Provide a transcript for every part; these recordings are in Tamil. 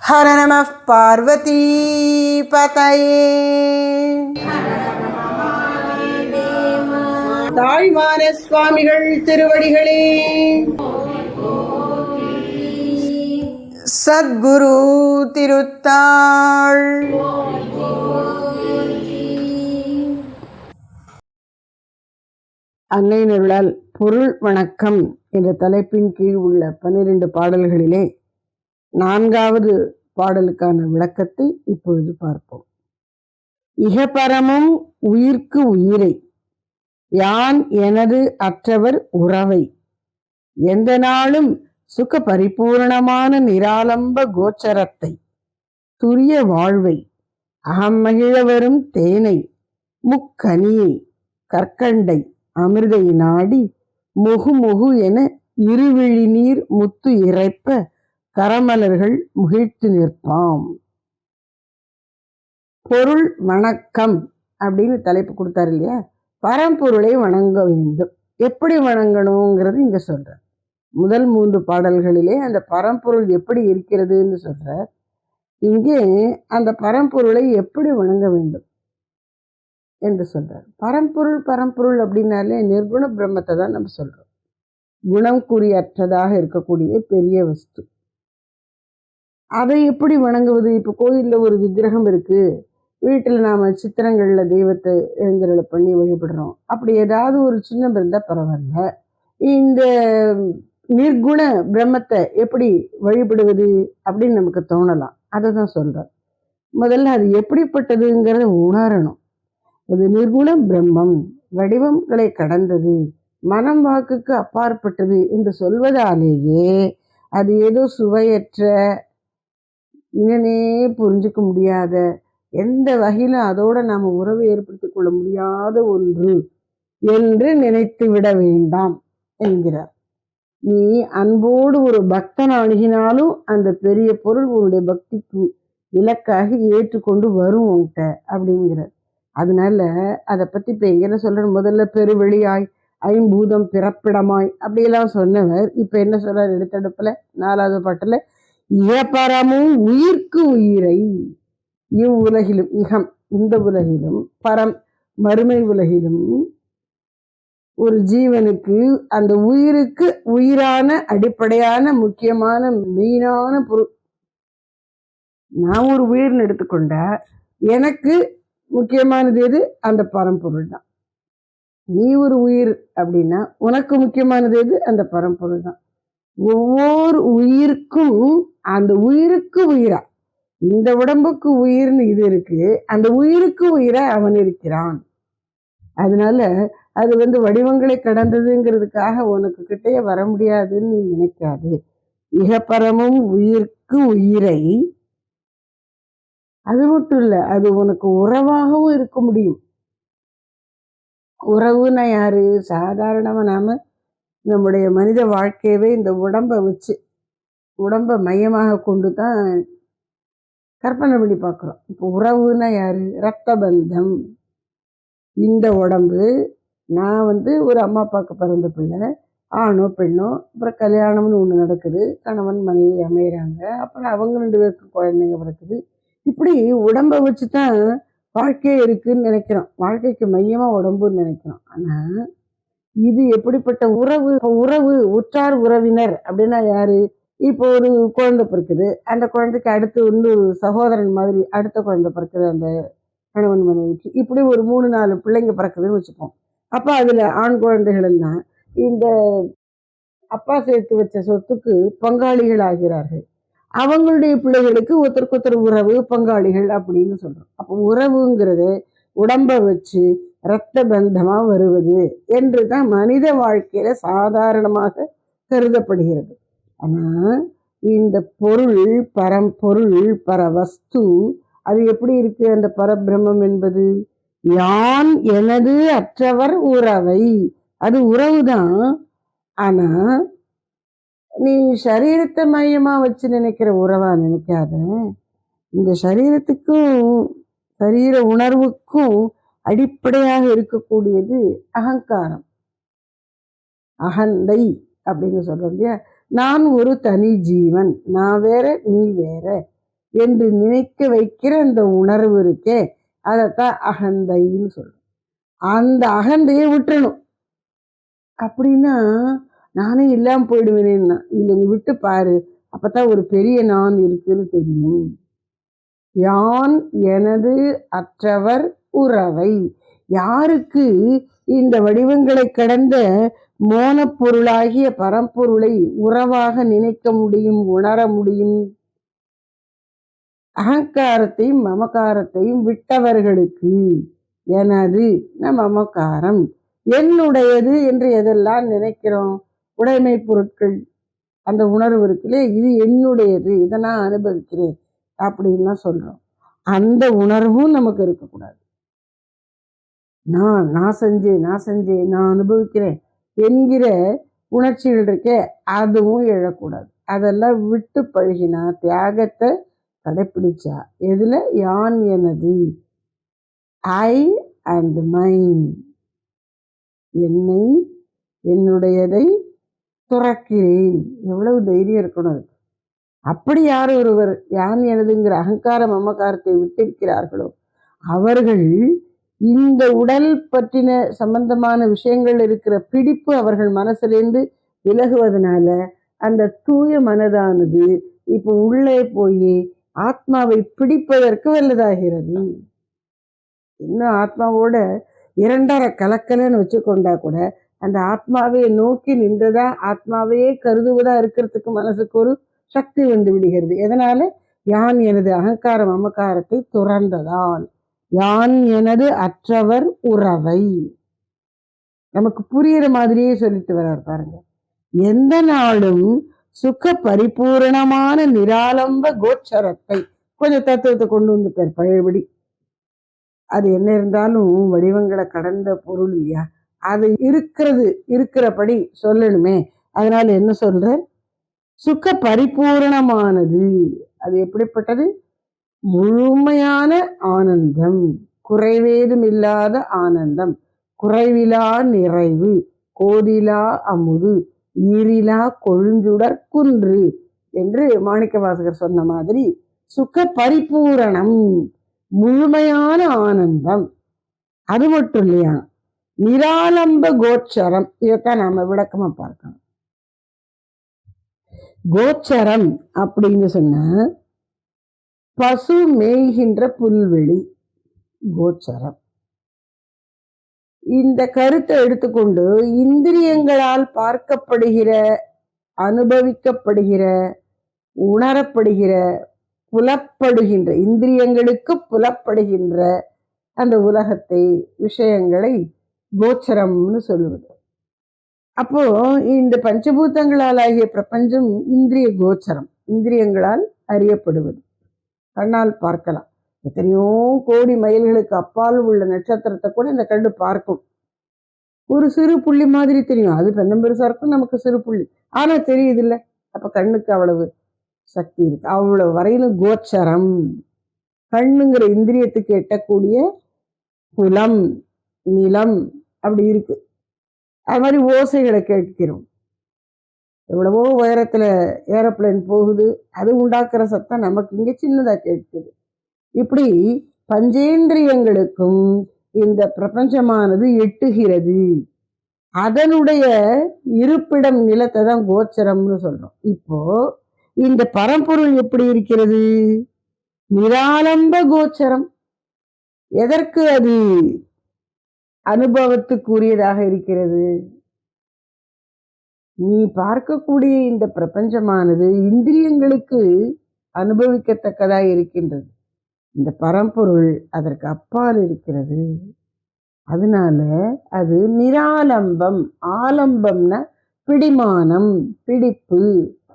ஹர நம பார்வதி பதையே தாழ்மான சுவாமிகள் திருவடிகளே. சத்குரு திருத்தாள். அன்னை நிருளால் பொருள் வணக்கம் என்ற தலைப்பின் கீழ் உள்ள பன்னிரண்டு பாடல்களிலே நான்காவது பாடலுக்கான விளக்கத்தை இப்பொழுது பார்ப்போம். இகபரமும் உயிர்க்கு உயிரை யான் எனது அற்றவர் உறவை எந்த நாளும் சுக பரிபூர்ணமான நிராலம்ப கோச்சரத்தை துரிய வாழ்வை அகமகிழ வரும் தேனை முக்கனியை கற்கண்டை அமிர்தை நாடி முகு முகு என இருவிழி நீர் முத்து இறைப்ப கரமலர்கள் முகிழ்த்து நிற்பாம். பொருள் வணக்கம் அப்படின்னு தலைப்பு கொடுத்தாரு இல்லையா? பரம்பொருளை வணங்க வேண்டும். எப்படி வணங்கணுங்கிறது இங்கே சொல்கிறார் முதல் மூன்று பாடல்களிலே அந்த பரம்பொருள் எப்படி இருக்கிறதுன்னு சொல்கிறார் இங்கே அந்த பரம்பொருளை எப்படி வணங்க வேண்டும் என்று சொல்கிறார் பரம்பொருள் பரம்பொருள் அப்படின்னாலே நிர்குண பிரம்மத்தை தான் நம்ம சொல்கிறோம் குணம் குறியற்றதாக இருக்கக்கூடிய பெரிய வஸ்து. அதை எப்படி வணங்குவது? இப்போ கோயிலில் ஒரு விக்கிரகம் இருக்குது வீட்டில் நாம் சித்திரங்களில் தெய்வத்தை எழுந்தருளை பண்ணி வழிபடுறோம். அப்படி ஏதாவது ஒரு சின்னம் இருந்தால் பரவாயில்ல. இந்த நிர்குண பிரம்மத்தை எப்படி வழிபடுவது அப்படின்னு நமக்கு தோணலாம். அதை தான் சொல்கிறேன் முதல்ல அது எப்படிப்பட்டதுங்கிறத உணரணும். அது நிர்குண பிரம்மம் வடிவங்களை கடந்தது மனம் வாக்குக்கு அப்பாற்பட்டது என்று சொல்வதாலேயே அது ஏதோ சுவையற்ற இன்னனே புரிஞ்சுக்க முடியாத எந்த வகையிலும் அதோட நாம் உறவு ஏற்படுத்திக் கொள்ள முடியாத ஒன்று என்று நினைத்து விட வேண்டாம் என்கிறார். நீ அன்போடு ஒரு பக்தன் அணுகினாலும் அந்த பெரிய பொருள் உன்னுடைய பக்திக்கு இலக்காக ஏற்றுக்கொண்டு வரும் உன்கிட்ட அப்படிங்கிறார். அதனால அதை பத்தி இப்ப என்ன சொல்ற முதல்ல பெருவெளியாய் ஐம்பூதம் பிறப்பிடமாய் அப்படியெல்லாம் சொன்னவர். இப்ப என்ன சொல்றார் எடுத்தடுப்புல நாலாவது பாட்டுல இயபரமும் உயிர்க்கு உயிரை இவ்வுலகிலும் இகம் இந்த உலகிலும் பரம் மறுமை உலகிலும் ஒரு ஜீவனுக்கு அந்த உயிருக்கு உயிரான அடிப்படையான முக்கியமான மெயினான பொருள். நான் ஒரு உயிர்னு எடுத்துக்கொண்டா எனக்கு முக்கியமானது எது? அந்த பரம்பொருள் தான் நீ ஒரு உயிர் அப்படின்னா உனக்கு முக்கியமானது எது? அந்த பரம்பொருள் தான் ஒவ்வொரு உயிருக்கும் அந்த உயிருக்கு உயிரா? இந்த உடம்புக்கு உயிர்னு இது இருக்கு. அந்த உயிருக்கு உயிரா அவன் இருக்கிறான். அதனால அது வந்து வடிவங்களை கடந்ததுங்கிறதுக்காக உனக்கு கிட்டே வர முடியாதுன்னு நீ நினைக்காது. இகப்பரமும் உயிர்க்கு உயிரை. அது மட்டும் இல்லை அது உனக்கு உறவாகவும் இருக்க முடியும். உறவுன்னா யாரு? சாதாரணமாக நாம நம்முடைய மனித வாழ்க்கையவே இந்த உடம்பை வச்சு உடம்பை மையமாக கொண்டு தான் கற்பனை பண்ணி பார்க்குறோம். இப்போ உறவுன்னா யார்? ரத்த பந்தம் இந்த உடம்பு நான் வந்து ஒரு அம்மா அப்பாவுக்கு பிறந்த பிள்ளை ஆணோ பெண்ணோ அப்புறம் கல்யாணம்னு ஒன்று நடக்குது கணவன் மனைவி அமையிறாங்க அப்புறம் அவங்க ரெண்டு பேருக்கு குழந்தைங்க பிறக்குது. இப்படி உடம்பை வச்சு தான் வாழ்க்கையே இருக்குதுன்னு நினைக்கிறோம். வாழ்க்கைக்கு மையமாக உடம்புன்னு நினைக்கிறோம். ஆனால் இது எப்படிப்பட்ட உறவு உறவு உற்றார் உறவினர் அப்படின்னா யாரு? இப்போ ஒரு குழந்தை பிறக்குது. அந்த குழந்தைக்கு அடுத்து வந்து சகோதரன் மாதிரி அடுத்த குழந்தை பிறக்குது அந்த கணவன் மனைவிக்கு. இப்படி ஒரு மூணு நாலு பிள்ளைங்க பிறக்குதுன்னு வச்சுப்போம். அப்போ அதில் ஆண் குழந்தைகள் எல்லாம் இந்த அப்பா சேர்த்து வச்ச சொத்துக்கு பங்காளிகள் ஆகிறார்கள். அவங்களுடைய பிள்ளைகளுக்கு ஒருத்தருக்கு ஒருத்தர் உறவு பங்காளிகள் அப்படின்னு சொல்கிறோம் அப்போ உறவுங்கிறது உடம்பை வச்சு இரத்த பந்தமாக வருவது என்று தான் மனித வாழ்க்கையில சாதாரணமாக கருதப்படுகிறது. ஆனால் இந்த பொருள் பரம்பொருள் பரவஸ்து அது எப்படி இருக்கு? அந்த பரபிரம்மம் என்பது யான் எனது அற்றவர் உறவை. அது உறவு தான் ஆனா நீ சரீரத்தை மையமா வச்சு நினைக்கிற உறவா நினைக்காத. இந்த சரீரத்துக்கும் சரீர உணர்வுக்கும் அடிப்படையாக இருக்கக்கூடியது அகங்காரம். அகந்தை அப்படின்னு சொல்றோம் இல்லையா? நான் ஒரு தனி ஜீவன் நான் வேற நீ வேற என்று நினைக்க வைக்கிற அந்த உணர்வு இருக்கே அதைத்தான் அகந்தைன்னு சொல்றோம். அந்த அகந்தையை விட்டுறணும். அப்படின்னா நானே இல்லாம போயிடுவேனேன்னா இல்லை நீ விட்டு பாரு அப்பதான் ஒரு பெரிய நான் இருக்குன்னு தெரியும். யான் எனது அற்றவர் உறவை. யாருக்கு இந்த வடிவங்களை கடந்த மோனப்பொருளாகிய பரம்பொருளை உறவாக நினைக்க முடியும் உணர முடியும்? அகங்காரத்தையும் மமக்காரத்தையும் விட்டவர்களுக்கு எனது மமக்காரம் என்னுடையது என்று எதெல்லாம் நினைக்கிறோம்? உடைமை பொருட்கள். அந்த உணர்வு இருக்குல்ல இது என்னுடையது. இதை நான் அனுபவிக்கிறேன். அப்படின்லாம் சொல்றோம். அந்த உணர்வும் நமக்கு இருக்கக்கூடாது. நான் நான் செஞ்சேன் நான் செஞ்சேன் நான் அனுபவிக்கிறேன் என்கிற உணர்ச்சிகள் இருக்கே அதுவும் எழக்கூடாது. அதெல்லாம் விட்டு பழகினா தியாகத்தை கடைப்பிடிச்சா? எதில்? யான் எனது. I and mine. என்னை என்னுடையதை துறக்கிறேன். எவ்வளவு தைரியம் இருக்கணும் அதுக்கு. அப்படி யார் ஒருவர் யான் எனதுங்கிற அகங்கார மமக்காரத்தை விட்டிருக்கிறார்களோ அவர்கள் இந்த உடல் பற்றின சம்பந்தமான விஷயங்கள் இருக்கிற பிடிப்பு அவர்கள் மனசுலேருந்து விலகுவதனால அந்த தூய மனதானது இப்போ உள்ளே போய் ஆத்மாவை பிடிப்பதற்கு வல்லதாகிறது. இன்னும் ஆத்மாவோட இரண்டரை கலக்கலன்னு வச்சுக்கொண்டா கூட அந்த ஆத்மாவை நோக்கி நின்றதா ஆத்மாவையே கருதுவதா இருக்கிறதுக்கு மனசுக்கு ஒரு சக்தி வந்து விடுகிறது. எதனால? யான் எனது அகங்காரம் அமக்காரத்தை துறந்ததான் யான் எனது அற்றவர் உறவை. நமக்கு புரியிற மாதிரியே சொல்லிட்டு வர்றார் பாருங்க. எந்த நாளும் சுக பரிபூரணமான நிராலம்ப கோச்சரத்தை கொஞ்சம் தத்துவத்தை கொண்டு வந்துட்டார் பழையபடி. அது என்ன இருந்தாலும் வடிவங்களை கடந்த பொருள் இல்லையா? அது இருக்கிறது இருக்கிறபடி சொல்லணுமே. அதனால என்ன சொல்ற சுக பரிபூரணமானது அது எப்படிப்பட்டது? முழுமையான ஆனந்தம். குறைவேதும் இல்லாத ஆனந்தம். குறைவிலா நிறைவு. கோதிலா அமுது. ஈரிலா கொழுஞ்சுடர் குன்று என்று மாணிக்க வாசகர் சொன்ன மாதிரி சுக பரிபூரணம் முழுமையான ஆனந்தம். அது மட்டும் இல்லையா? நிராலம்ப கோச்சரம். இதைத்தான் நாம விளக்கமா பார்க்கணும். கோச்சரம் அப்படின்னு சொன்ன பசு மேய்கின்ற புல்வெளி கோச்சரம். இந்த கருத்தை எடுத்துக்கொண்டு இந்திரியங்களால் பார்க்கப்படுகிற அனுபவிக்கப்படுகிற உணரப்படுகிற புலப்படுகின்ற இந்திரியங்களுக்கு புலப்படுகின்ற அந்த உலகத்தை விஷயங்களை கோச்சரம்னு சொல்லுவது. அப்போ இந்த பஞ்சபூதங்களால் ஆகிய பிரபஞ்சம் இந்திரிய கோச்சரம் இந்திரியங்களால் அறியப்படுவது. கண்ணால் பார்க்கலாம். எத்தனையோ கோடி மைல்களுக்கு அப்பால் உள்ள நட்சத்திரத்தை கூட இந்த கண்டு பார்க்கும். ஒரு சிறு புள்ளி மாதிரி தெரியும். அது பெண்ணும் பெருசாக இருக்கும் நமக்கு சிறு புள்ளி. ஆனால் தெரியுது இல்லை அப்போ கண்ணுக்கு அவ்வளவு சக்தி இருக்கு. அவ்வளவு வரையிலும் கோச்சரம். கண்ணுங்கிற இந்திரியத்துக்கு எட்டக்கூடிய குலம் நிலம் அப்படி இருக்கு. அது மாதிரி ஓசைகளை கேட்கிறோம். எவ்வளவோ உயரத்துல ஏரோப்ளைன் போகுது அது உண்டாக்குற சத்தம் நமக்கு இங்க சின்னதா கேட்குது. இப்படி பஞ்சேந்திரியங்களுக்கும் இந்த பிரபஞ்சமானது எட்டுகிறது. அதனுடைய இருப்பிடம் நிலத்தை தான் கோச்சரம்னு சொல்றோம். இப்போ இந்த பரம்பொருள் எப்படி இருக்கிறது? நிராலம்ப கோச்சரம். எதற்கு அது அனுபவத்துக்குரியதாக இருக்கிறது? நீ பார்க்கக்கூடிய இந்த பிரபஞ்சமானது இந்திரியங்களுக்கு அனுபவிக்கத்தக்கதாக இருக்கின்றது. இந்த பரம்பொருள் அதற்கு அப்பால் இருக்கிறது. அதனால அது நிராலம்பம் ஆலம்பம்னா பிடிமானம் பிடிப்பு.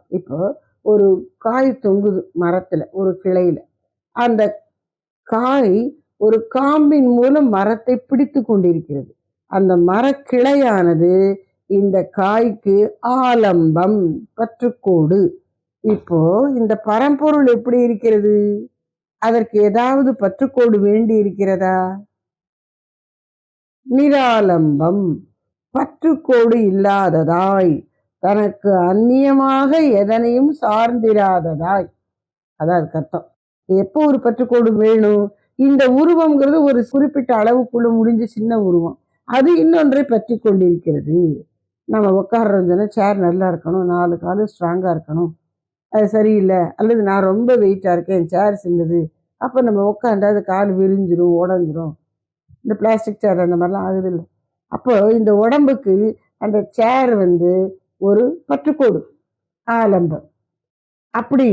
இப்போ ஒரு காய் தொங்குது மரத்தில் ஒரு கிளையில். அந்த காய் ஒரு காம்பின் மூலம் மரத்தை பிடித்து கொண்டிருக்கிறது. அந்த மரக்கிளையானது இந்த காய்க்கு ஆலம்பம் பற்றுக்கோடு இப்போ இந்த பரம்பொருள் எப்படி இருக்கிறது? அதற்கு ஏதாவது பற்றுக்கோடு வேண்டி இருக்கிறதா? நிராலம்பம் பற்றுக்கோடு இல்லாததாய் தனக்கு அந்நியமாக எதனையும் சார்ந்திராததாய். அதான் அர்த்தம் எப்போ ஒரு பற்றுக்கோடு வேணும்? இந்த உருவம்ங்கிறது ஒரு குறிப்பிட்ட அளவுக்குள்ள முடிஞ்ச சின்ன உருவம். அது இன்னொன்றை பற்றி கொண்டிருக்கிறது. நம்ம உட்காடுறோம்னா சேர் நல்லா இருக்கணும் நாலு காலும் ஸ்ட்ராங்காக இருக்கணும். அது சரியில்லை. அல்லது நான் ரொம்ப வெயிட்டாக இருக்கேன் சேர் சின்னது அப்போ நம்ம உட்காந்து அது கால் விரிஞ்சிரும் உடஞ்சிரும். இந்த பிளாஸ்டிக் சேர் அந்த மாதிரிலாம் ஆகுது இல்லை அப்போ இந்த உடம்புக்கு அந்த சேர் வந்து ஒரு பற்றுக்கோடு ஆலம்பம். அப்படி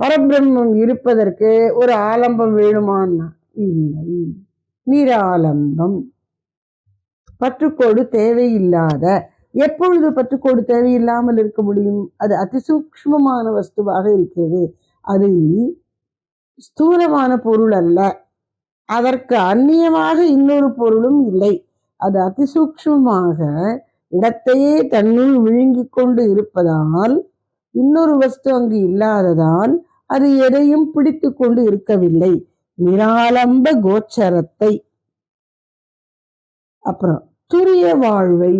பரபிரம்மம் இருப்பதற்கு ஒரு ஆலம்பம் வேணுமான்னா இல்லை. நீராலம்பம். பற்றுக்கோடு தேவையில்லாத. எப்பொழுது பற்றுக்கோடு தேவையில்லாமல் இருக்க முடியும்? அது அதிசூக்மமான வஸ்துவாக இருக்கிறது. அது ஸ்தூலமான பொருள் அல்ல. அதற்கு அந்நியமாக இன்னொரு பொருளும் இல்லை. அது அதிசூக்மமாக இடத்தையே தன்னுள் விழுங்கிக் கொண்டு இருப்பதால் இன்னொரு வஸ்து அங்கு இல்லாததால் அது எதையும் பிடித்து கொண்டு இருக்கவில்லை. நிராலம்ப கோச்சரத்தை. அப்புறம் துரிய வாழ்வை.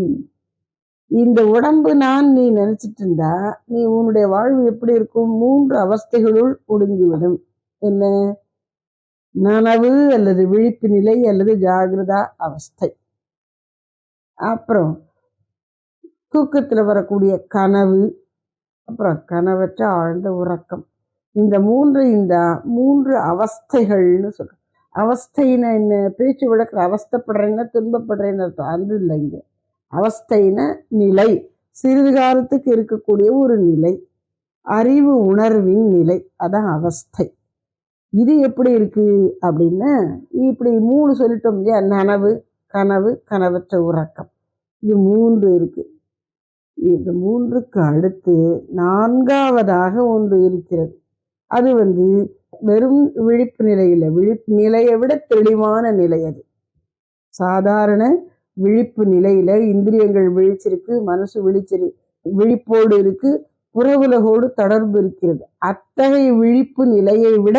இந்த உடம்பு நான் நீ நினைச்சிட்டு இருந்தா நீ உன்னுடைய வாழ்வு எப்படி இருக்கும்? மூன்று அவஸ்தைகளுள் ஒடுங்கிவிடும். என்ன? நனவு அல்லது விழிப்பு நிலை அல்லது ஜாகிரதா அவஸ்தை. அப்புறம் தூக்கத்தில் வரக்கூடிய கனவு. அப்புறம் கனவற்ற ஆழ்ந்த உறக்கம். இந்த மூன்று இந்த மூன்று அவஸ்தைகள்னு சொல்றோம். அவஸ்தையின என்ன? பேச்சு விளக்குற அவஸ்தப்படுறேன்னா துன்பப்படுறேன்னு அர்த்தம். அது இல்லை இங்கே. அவஸ்தையின நிலை. சிறிது காலத்துக்கு இருக்கக்கூடிய ஒரு நிலை. அறிவு உணர்வின் நிலை. அதான் அவஸ்தை. இது எப்படி இருக்கு அப்படின்னா இப்படி மூணு சொல்லிட்டோம் இல்லையா? நனவு கனவு கனவற்ற உறக்கம். இது மூன்று இருக்கு. இந்த மூன்றுக்கு அடுத்து நான்காவதாக ஒன்று இருக்கிறது. அது வந்து வெறும் விழிப்பு நிலையில் விழிப்பு நிலையை விட தெளிவான நிலை அது. சாதாரண விழிப்பு நிலையில இந்திரியங்கள் விழிச்சிருக்கு மனசு விழிச்சிரு விழிப்போடு இருக்கு புறவுலகோடு தொடர்பு இருக்கிறது. அத்தகைய விழிப்பு நிலையை விட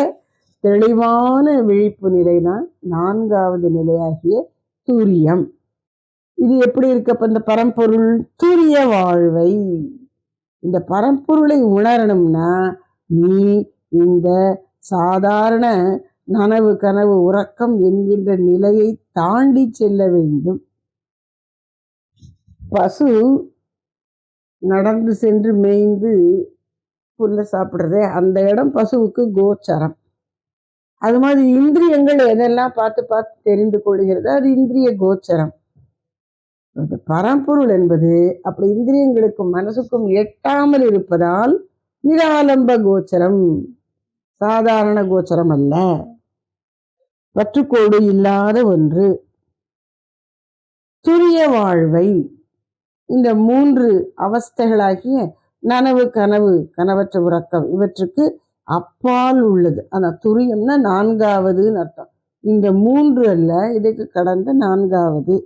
தெளிவான விழிப்பு நிலைதான் நான்காவது நிலையாகிய தூரியம். இது எப்படி இருக்கப்ப இந்த பரம்பொருள் தூரிய வாழ்வை. இந்த பரம்பொருளை உணரணும்னா நீ இந்த சாதாரண நனவு கனவு உறக்கம் என்கின்ற நிலையை தாண்டி செல்ல வேண்டும். பசு நடந்து சென்று மேய்ந்து புல்ல சாப்பிட்றதே அந்த இடம் பசுவுக்கு கோச்சரம். அது மாதிரி இந்திரியங்கள் எதெல்லாம் பார்த்து பார்த்து தெரிந்து கொள்கிறது அது இந்திரிய கோச்சரம். அது பரம்பொருள் என்பது அப்படி இந்திரியங்களுக்கும் மனசுக்கும் எட்டாமல் இருப்பதால் நிராலம்ப கோச்சரம். சாதாரண கோச்சரம் அல்ல பற்றுக்கோடு இல்லாத ஒன்று. துரிய வாழ்வை இந்த மூன்று அவஸ்தைகளாகிய நனவு கனவு கனவற்ற உறக்கம் இவற்றுக்கு அப்பால் உள்ளது. ஆனால் துரியம்னா நான்காவதுன்னு அர்த்தம். இந்த மூன்று அல்ல இதுக்கு கடந்த நான்காவது.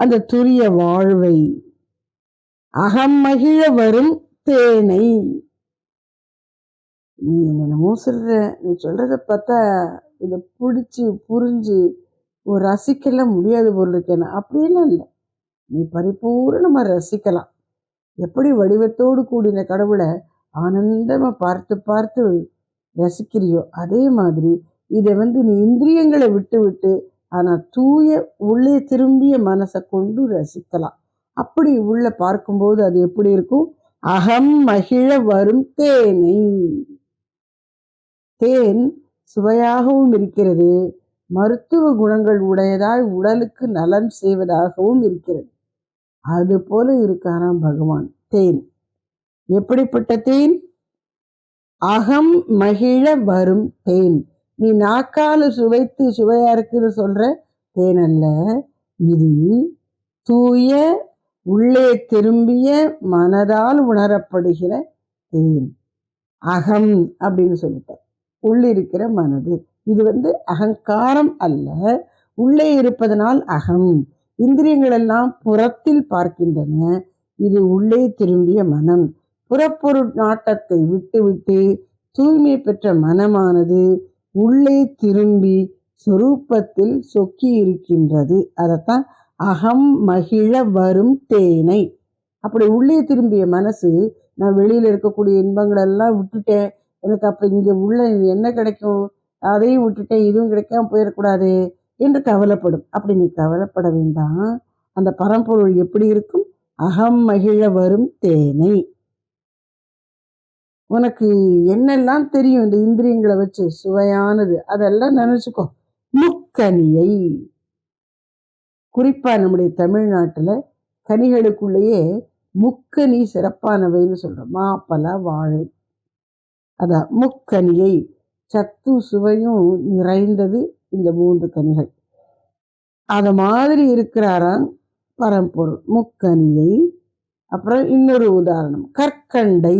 அந்த துரிய வாழ்வை அகம் மகிழ வரும் தேனை. நீ என்னென்னமோ சொல்ற நீ சொல்றத பார்த்தா இதை பிடிச்சி புரிஞ்சு ஒரு ரசிக்கலாம் முடியாது போல் இருக்கேன் அப்படியெல்லாம் இல்லை. நீ பரிபூர்ணமாக ரசிக்கலாம். எப்படி வடிவத்தோடு கூடின கடவுளை ஆனந்தமாக பார்த்து பார்த்து ரசிக்கிறியோ அதே மாதிரி இதை வந்து நீ இந்திரியங்களை விட்டு விட்டு ஆனால் தூய உள்ளே திரும்பிய மனசை கொண்டு ரசிக்கலாம். அப்படி உள்ள பார்க்கும்போது அது எப்படி இருக்கும்? அகம் மகிழ வரும் தேனை. தேன் சுவையாகவும் இருக்கிறது. மருத்துவ குணங்கள் உடையதாய் உடலுக்கு நலன் செய்வதாகவும் இருக்கிறது. அது போல இருக்காராம் பகவான். தேன். எப்படிப்பட்ட தேன்? அகம் மகிழ வரும் தேன். நீ நாக்கால சுவைத்து சுவையா இருக்குன்னு சொல்ற தேன் அல்ல. இது தூய உள்ளே திரும்பிய மனதால் உணரப்படுகிற தேன். அகம் அப்படின்னு சொல்லிட்டேன். உள்ளிருக்கிற மனது. இது வந்து அகங்காரம் அல்ல. உள்ளே இருப்பதனால் அகம். இந்திரியங்கள் எல்லாம் புறத்தில் பார்க்கின்றன. இது உள்ளே திரும்பிய மனம். புறப்பொருள் நாட்டத்தை விட்டுவிட்டு தூய்மை பெற்ற மனமானது உள்ளே திரும்பி சொரூபத்தில் சொக்கி இருக்கின்றது அதைத்தான் அகம் மகிழ வரும் தேனை. அப்படி உள்ளே திரும்பிய மனசு நான் வெளியில் இருக்கக்கூடிய இன்பங்கள் எல்லாம் விட்டுட்டேன் எனக்கு அப்போ இங்கே உள்ள என்ன கிடைக்கும்? அதையும் விட்டுட்டேன் இதுவும் கிடைக்காம போயிடக்கூடாது என்று கவலைப்படும். அப்படி நீ கவலைப்பட வேண்டாம். அந்த பரம்பொருள் எப்படி இருக்கும்? அகம் மகிழ வரும் தேனை. உனக்கு என்னெல்லாம் தெரியும் இந்த இந்திரியங்களை வச்சு? சுவையானது. அதெல்லாம் நினைச்சுக்கோ. முக்கனியை குறிப்பா நம்முடைய தமிழ்நாட்டுல கனிகளுக்குள்ளேயே முக்கனி சிறப்பானவைன்னு சொல்றோம். மாப்பழ வாழை. அதான் முக்கனியை சத்து சுவையும் நிறைந்தது இந்த மூன்று கனிகள். அதை மாதிரி இருக்கிறாராம் பரம்பொருள். முக்கனியை அப்புறம் இன்னொரு உதாரணம். கற்கண்டை.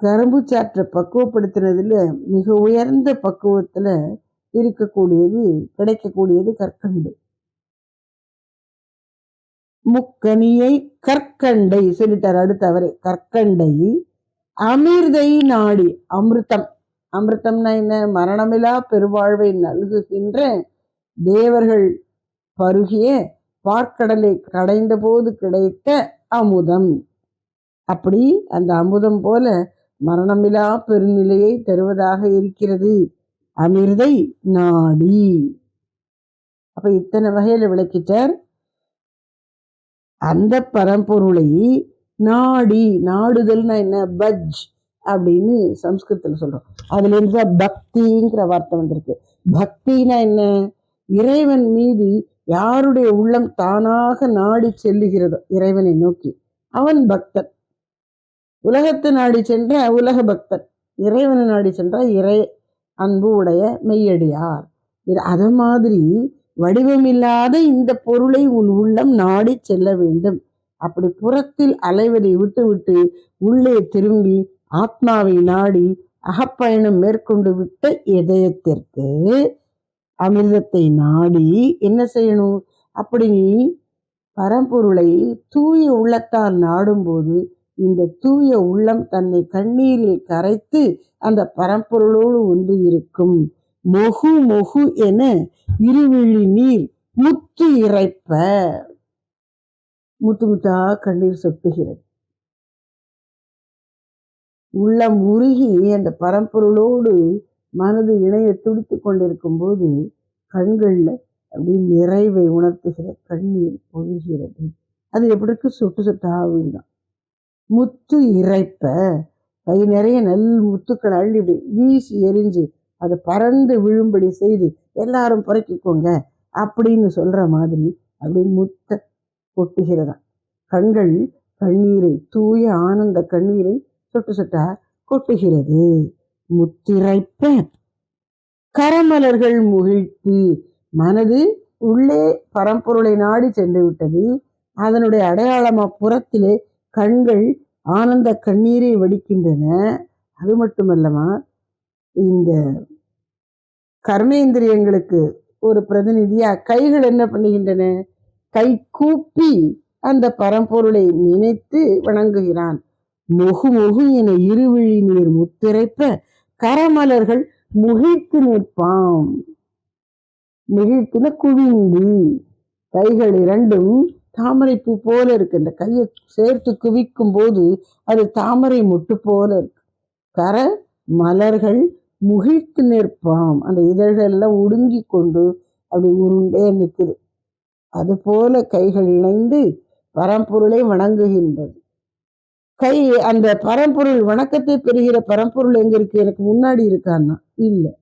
கரும்பு சாற்றை பக்குவப்படுத்தினதுல மிக உயர்ந்த பக்குவத்தில் இருக்கக்கூடியது கிடைக்கக்கூடியது கற்கண்டு. முக்கனியை கற்கண்டை சொல்லிட்டார் அடுத்து அவரே கற்கண்டை அமிர்தை நாடி அமிர்தம். அமிர்தம்னா என்ன? மரணமில்லா பெருவாழ்வை நல்குகின்ற தேவர்கள் பருகிய பார்க்கடலை கடைந்த போது கிடைத்த அமுதம். அப்படி அந்த அமுதம் போல மரணமில்லா பெருநிலையை தருவதாக இருக்கிறது. அமிர்தை நாடி. அப்ப இத்தனை வகையில விளக்கிட்டார். அந்த பரம்பொருளை நாடி நாடுதல்னா என்ன? பஜ் அப்படின்னு சம்ஸ்கிருதத்தில் சொல்றோம். அதுலேருந்து தான் பக்திங்கிற வார்த்தை வந்திருக்கு. பக்தினா என்ன? இறைவன் மீது யாருடைய உள்ளம் தானாக நாடி செல்லுகிறதோ இறைவனை நோக்கி. அவன் பக்தன். உலகத்தை நாடி சென்ற உலக பக்தன். இறைவனை நாடி சென்றால் இறை அன்பு உடைய மெய்யடியார். அதை மாதிரி வடிவமில்லாத இந்த பொருளை உன் உள்ளம் நாடி செல்ல வேண்டும். அப்படி புறத்தில் அலைவதை விட்டுவிட்டு உள்ளே திரும்பி ஆத்மாவை நாடி அகப்பயணம் மேற்கொண்டு விட்ட இதயத்திற்கு அமிர்தத்தை நாடி என்ன செய்யணும்? அப்படி நீ பரம்பொருளை தூய உள்ளத்தால் நாடும்போது இந்த தூய உள்ளம் தன்னை கண்ணீரில் கரைத்து அந்த பரம்பொருளோடு ஒன்று இருக்கும். மொகு மொகு என இருவிழி நீர் முத்து இறைப்ப. முத்து முத்தா கண்ணீர் சொட்டுகிறது. உள்ளம் உருகி அந்த பரம்பொருளோடு மனது இணைய துடித்து கொண்டிருக்கும் போது கண்கள்ல அப்படி நிறைவை உணர்த்துகிற கண்ணீர் பொழுகிறது. அது எப்படி சொட்டு சொட்டா விழுதான் முத்து இறைப்ப. கை நிறைய நல் முத்துக்கள் அள்ளி வீசி எரிஞ்சு அதை பறந்து விழும்படி செய்து எல்லாரும் புறக்கிக்கோங்க. அப்படின்னு சொல்ற மாதிரி அப்படி முத்த கொட்டுகிறதா கண்கள் கண்ணீரை தூய ஆனந்த கண்ணீரை சொட்டு சொட்டா கொட்டுகிறது. முத்திரைப்ப. கரமலர்கள் முகிழ்த்து மனது உள்ளே பரம்பொருளை நாடி சென்று விட்டது. அதனுடைய அடையாளமா புறத்திலே கண்கள் ஆனந்த கண்ணீரை வடிக்கின்றன. அது மட்டுமல்லமா இந்த கர்மேந்திரியங்களுக்கு ஒரு பிரதிநிதியா கைகள் என்ன பண்ணுகின்றன? கை கூப்பி அந்த பரம்பொருளை நினைத்து வணங்குகிறான். முகு முகு என இருவிழி நீர் முத்திரைப்ப கரமலர்கள் முகிழ்த்து நிற்பாம். முகிழ்த்துன குவிந்து கைகள் இரண்டும் தாமரைப்பூ போல இருக்கு. இந்த கையை சேர்த்து குவிக்கும் போது அது தாமரை முட்டு போல இருக்கு. கர மலர்கள் முகிழ்த்து நிற்பாம். அந்த இதழ்கள் எல்லாம் உடுங்கி கொண்டு அப்படி உருண்டே நிற்குது அது போல கைகள் இணைந்து பரம்பொருளை வணங்குகின்றது. கை அந்த பரம்பொருள் வணக்கத்தை பெறுகிற பரம்பொருள் எங்க இருக்கு? எனக்கு முன்னாடி இருக்கான்னா? இல்லை.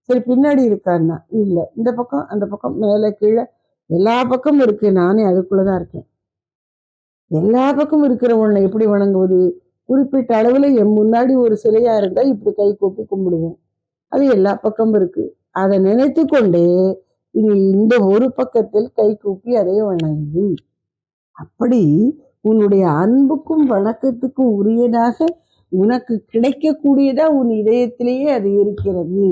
சரி பின்னாடி இருக்கான்னா? இல்லை. இந்த பக்கம் அந்த பக்கம் மேலே கீழே எல்லா பக்கமும் இருக்கு. நானே அதுக்குள்ளதான் இருக்கேன். எல்லா பக்கமும் இருக்கிற உன்னை எப்படி வணங்குவது? குறிப்பிட்ட அளவில் என் முன்னாடி ஒரு சிலையா இருந்தால் இப்படி கை கூப்பி கும்பிடுவேன். அது எல்லா பக்கமும் இருக்கு. அதை நினைத்து கொண்டே இது இந்த ஒரு பக்கத்தில் கை கூப்பி அதை வணங்கி அப்படி உன்னுடைய அன்புக்கும் வணக்கத்துக்கும் உரியதாக உனக்கு கிடைக்கக்கூடியதா உன் இதயத்திலேயே அது இருக்கிறது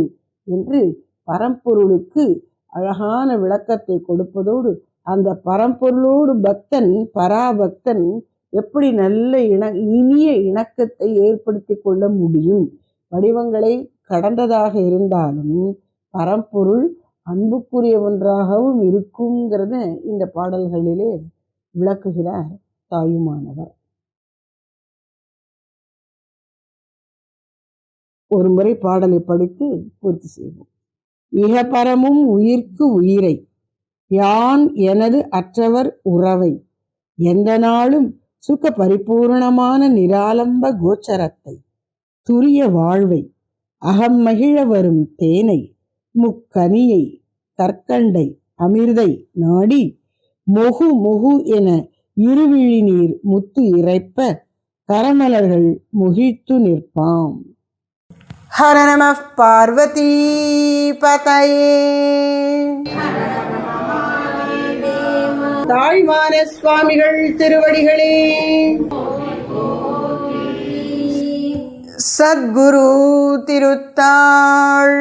என்று பரம்பொருளுக்கு அழகான விளக்கத்தை கொடுப்பதோடு அந்த பரம்பொருளோடு பக்தன் பராபக்தன் எப்படி நல்ல இண இனிய இணக்கத்தை ஏற்படுத்தி கொள்ள முடியும்? வடிவங்களை கடந்ததாக இருந்தாலும் பரம்பொருள் அன்புக்குரிய ஒன்றாகவும் இருக்குங்கிறத இந்த பாடல்களிலே விளக்குகிறார் தாயுமானவர். ஒரு முறை பாடலை படித்து பூர்த்தி செய்வோம். இகபரமும் உயிர்க்கு உயிரை யான் எனது அற்றவர் உறவை எந்த நாளும் சுக பரிபூர்ணமான நிராலம்ப கோச்சரத்தை துரிய வாழ்வை அகம் மகிழ வரும் தேனை முக்கனியை கற்கண்டை அமிர்தை நாடி மொகு மொகு என இருவிழி நீர் முத்து இறைப்ப கரமலர்கள் முகிழ்த்து நிற்பாம். ஹர நம பார்வதி பதையே. தாழ்வான சுவாமிகள் திருவடிகளே. சத்குரு திருத்தாள்.